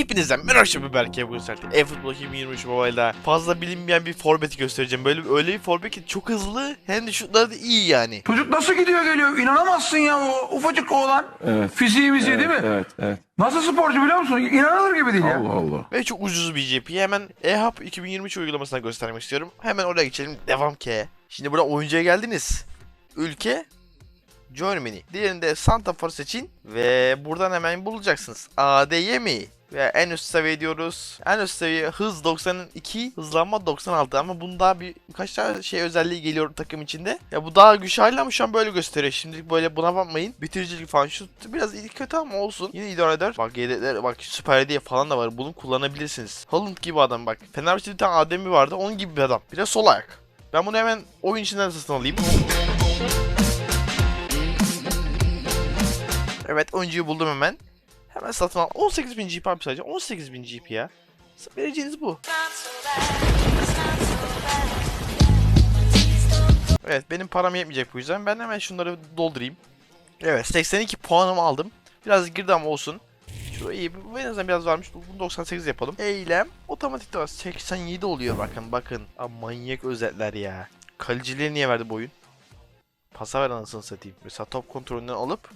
Hepinizden merhaba Berke bugün sertte eFootball 2023 Mobile'da fazla bilinmeyen bir forveti göstereceğim. Böyle öyle bir forvet ki çok hızlı hem de şutları da iyi yani. Çocuk nasıl gidiyor geliyor inanamazsın ya o ufacık oğlan. Evet. Fiziği miziği değil mi? Evet, evet. Nasıl sporcu biliyor musun? İnanılır gibi değil ya. Allah Allah. Ve çok ucuz bir GP'yi hemen eHub 2023 uygulamasına göstermek istiyorum. Hemen oraya geçelim. Devam ki. Şimdi burada oyuncuya geldiniz. Ülke Germany. Diğerinde Santa Fe seçin ve buradan hemen bulacaksınız. ADY mi? Ve en üst seviye diyoruz. En üst seviye hız 92, hızlanma 96 ama bunda bir kaç tane şey özelliği geliyor takım içinde. Ya bu daha güçlü hali ama şu an böyle gösteriyor. Şimdi böyle buna bakmayın. Bitiricilik falan şu biraz iyi kötü ama olsun. Yine idare eder. Bak yedekler bak süper hediye falan da var. Bunu kullanabilirsiniz. Haaland gibi adam bak. Fenerbahçe'de bir tane Adem'i vardı. Onun gibi bir adam. Bir de sol ayak. Ben bunu hemen oyun içinden satın alayım. Evet oyuncuyu buldum hemen. Hemen satın al. 18.000 GP abi sadece. 18.000 GP ya. Vereceğiniz bu. Evet benim param yetmeyecek bu yüzden. Ben hemen şunları doldurayım. Evet 82 puanımı aldım. Biraz girdi ama olsun. Şurayı bu en azından biraz varmış. Bunu 98 yapalım. Eylem otomatik de var. 87 oluyor bakın bakın. Aa, manyak özetler ya. Kaleciliği niye verdi bu oyun? Pasa ver anasını satayım. Mesela top kontrolünden alıp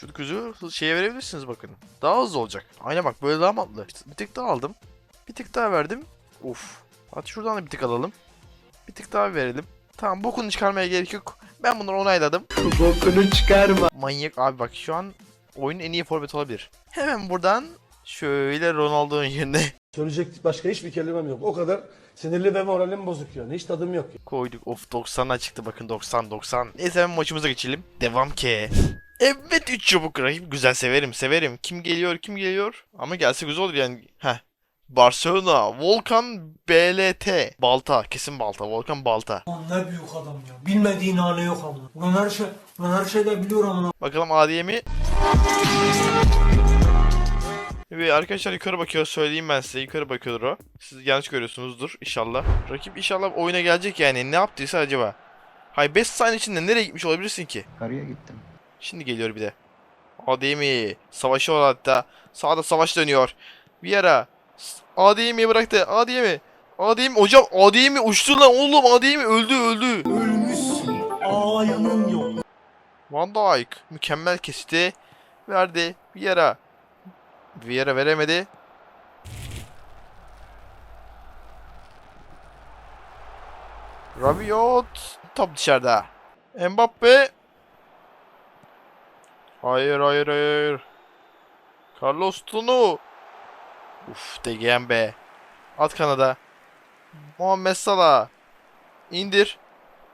şu kızı şeye verebilirsiniz bakın. Daha hızlı olacak. Aynen bak böyle daha mantıklı. Bir tık daha aldım. Bir tık daha verdim. Uf. Hadi şuradan da bir tık alalım. Bir tık daha verelim. Tamam bokunu çıkarmaya gerek yok. Ben bunları onayladım. Bokunu çıkarma. Manyak abi bak şu an oyunun en iyi forvet olabilir. Hemen buradan şöyle Ronaldo'nun yerine Söyleyecek başka hiçbir kelimem yok. O kadar sinirli ve moralim bozuk yani. Hiç tadım yok. koyduk. Of 90'a çıktı bakın 90 90. Neyse hemen maçımıza geçelim. Devam ki. Evet 3 çabuk rakip. Güzel severim severim. Kim geliyor kim geliyor. Ama gelse güzel olur yani. Heh. Barcelona, Volkan BLT. Balta, kesin Balta. Volkan Balta. Lan ne büyük adam ya. Bilmediğin hali yok ama. Ulan her şey, ulan her şey de biliyor amına. Bakalım Adiye mi? Ve arkadaşlar yukarı bakıyor söyleyeyim ben size yukarı bakıyordur o. Siz yanlış görüyorsunuzdur inşallah. Rakip inşallah oyuna gelecek yani ne yaptıysa acaba. Hay 5 saniye içinde nereye gitmiş olabilirsin ki? Karıya gittim. Şimdi geliyor bir de. Ademi savaşı var hatta. Sağda savaş dönüyor. Bir ara. Ademi bıraktı. Ademi. Ademi hocam Ademi uçtu lan oğlum Ademi öldü öldü. Ölmüşsün. Ayının yok. Van Dijk mükemmel kesti. Verdi. Vieira. Vieira veremedi. Rabiot. Top dışarıda. Mbappe. Hayır hayır hayır. Carlos Tunu. Uf DGM be. At kanada. Muhammed Salah. İndir.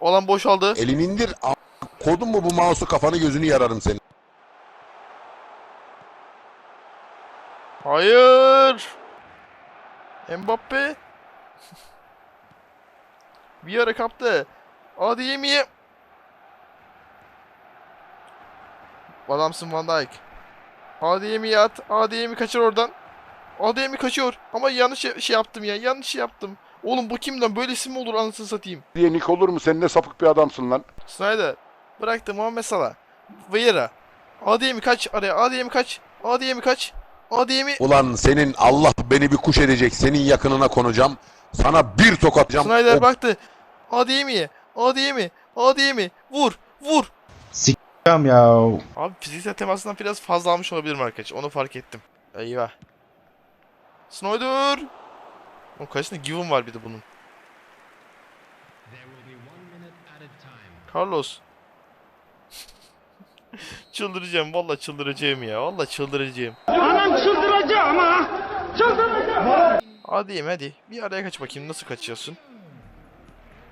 Olan boşaldı. Elini indir. a- Kodun mu bu mouse'u kafanı gözünü yararım senin. Hayır. Mbappe. bir ara kaptı. Hadi Adamsın Van Dijk. Hadi yemeye at. Hadi yemi kaçır oradan. Hadi yemi kaçıyor. Ama yanlış şey şey yaptım ya. Yanlış şey yaptım. Oğlum bu kimden? Böyle isim mi olur anasını satayım. Diye Nick olur mu? Sen ne sapık bir adamsın lan. Snyder. Bıraktı Muhammed Salah. Vieira. Adeyemi kaç araya. Adeyemi kaç. Adeyemi kaç. Adeyemi. Ulan senin Allah beni bir kuş edecek. Senin yakınına konacağım. Sana bir tokatacağım. Snyder O baktı. Adeyemi. Adeyemi. Adeyemi. Vur. Vur. Tamam ya. Abi fiziksel temasından biraz fazla almış olabilirim arkadaşlar. Onu fark ettim. Eyvah. Snyder. O karşısında Given var bir de bunun. Carlos. çıldıracağım. Vallahi çıldıracağım ya. Vallahi çıldıracağım. Anam çıldıracağım ha. Çıldıracağım. Hadi hadi. Bir araya kaç bakayım. Nasıl kaçıyorsun?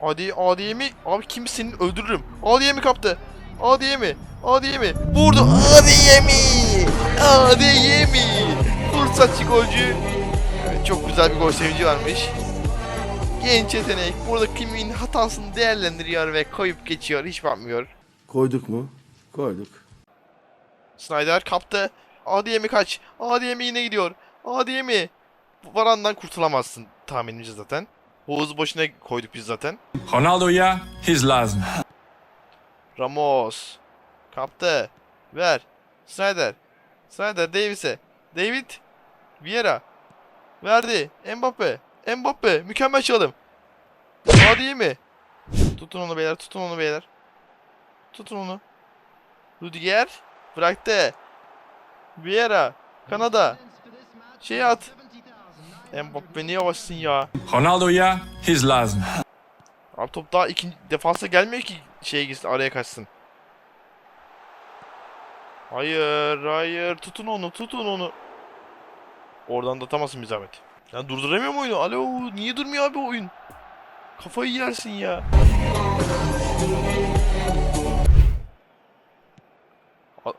Adi Adiye'mi abi kimsenin öldürürüm. Adiye'mi kaptı. Adiye'mi. Adiye'mi. Vurdu. Adiye'mi. Adiye'mi. Fırsatçı golcü. Evet, çok güzel bir gol sevinci varmış. Genç yetenek. Burada kimin hatasını değerlendiriyor ve koyup geçiyor. Hiç bakmıyor. Koyduk mu? Koyduk. Snyder kaptı. Adiye'mi kaç. Adiye'mi yine gidiyor. Adiye'mi. Varandan kurtulamazsın tahminimce zaten. Oğuz boşuna koyduk biz zaten. Ronaldo ya, he's lazım. Ramos. Kaptı. Ver. Snyder. Snyder Davis'e. David. Vieira. Verdi. Mbappe. Mbappe. Mükemmel çalım. Hadi iyi mi? Tutun onu beyler. Tutun onu beyler. Tutun onu. Rudiger. Bıraktı. Vieira. Kanada. Şey at. Mbappe niye yavaşsın ya? Ronaldo here, he's lazım. Abi top daha ikinci defansa gelmiyor ki şeye gitsin araya kaçsın. Hayır, hayır. Tutun onu, tutun onu. Oradan da atamasın bir zahmet. Ya durduramıyorum oyunu. Alo, niye durmuyor abi oyun? Kafayı yersin ya.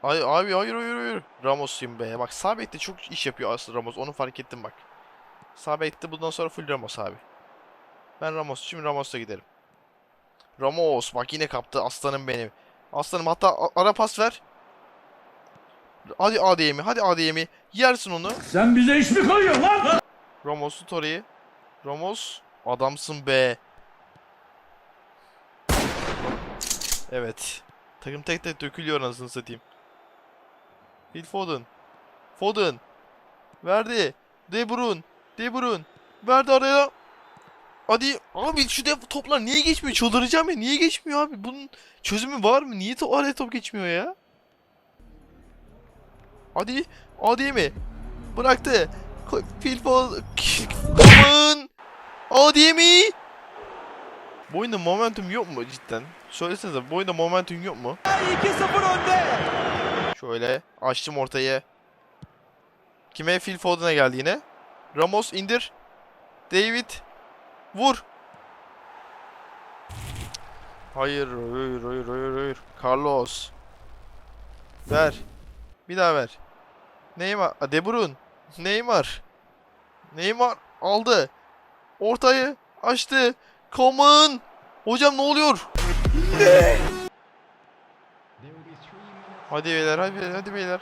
Ay, abi hayır hayır hayır. Ramos'uyum be. Bak sağ bekte çok iş yapıyor aslında Ramos. Onu fark ettim bak. Sağ bekte bundan sonra full Ramos abi. Ben Ramos'cuyum Ramos'la giderim. Ramos bak yine kaptı aslanım benim. Aslanım hatta ara pas ver. Hadi ADM'i hadi ADM'i yersin onu. Sen bize iş mi koyuyorsun lan? Ramos tut orayı. Ramos adamsın be. Evet. Takım tek tek dökülüyor anasını satayım. Phil Foden. Foden. Verdi. De Bruyne. De Bruyne. Verdi araya. Hadi abi şu dev toplar niye geçmiyor? Çıldıracağım ya. Niye geçmiyor abi? Bunun çözümü var mı? Niye to araya top geçmiyor ya? Hadi. Hadi mi? Bıraktı. Foden. Aman. Hadi mi? Bu oyunda momentum yok mu cidden? Söylesenize bu oyunda momentum yok mu? 2-0 önde. Şöyle açtım ortayı. Kime? Phil Foden'a geldi yine. Ramos indir. David. Vur. Hayır, hayır, hayır, hayır, hayır. Carlos. Ver. Bir daha ver. Neymar. De Bruyne. Neymar. Neymar aldı. Ortayı açtı. Coman. Hocam ne oluyor? Hadi beyler, hadi beyler, hadi beyler.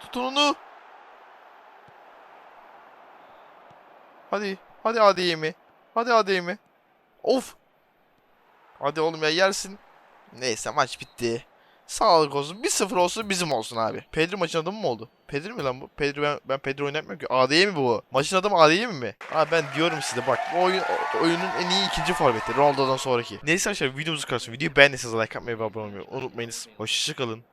Tutun onu. Hadi, hadi ADM'i. Hadi ADM'i. Of. Hadi oğlum ya yersin. Neyse maç bitti. Sağlık olsun. 1-0 olsun bizim olsun abi. Pedri maçın adamı mı oldu? Pedri mi lan bu? Pedri ben, ben Pedri oynatmıyorum ki. AD'ye mi bu? Maçın adamı AD'ye mi? Abi ben diyorum size bak. Bu oyun, oyunun en iyi ikinci forveti. Ronaldo'dan sonraki. Neyse arkadaşlar videomuzu karşısın. Videoyu beğendiyseniz like atmayı ve abone olmayı unutmayınız. Hoşçakalın.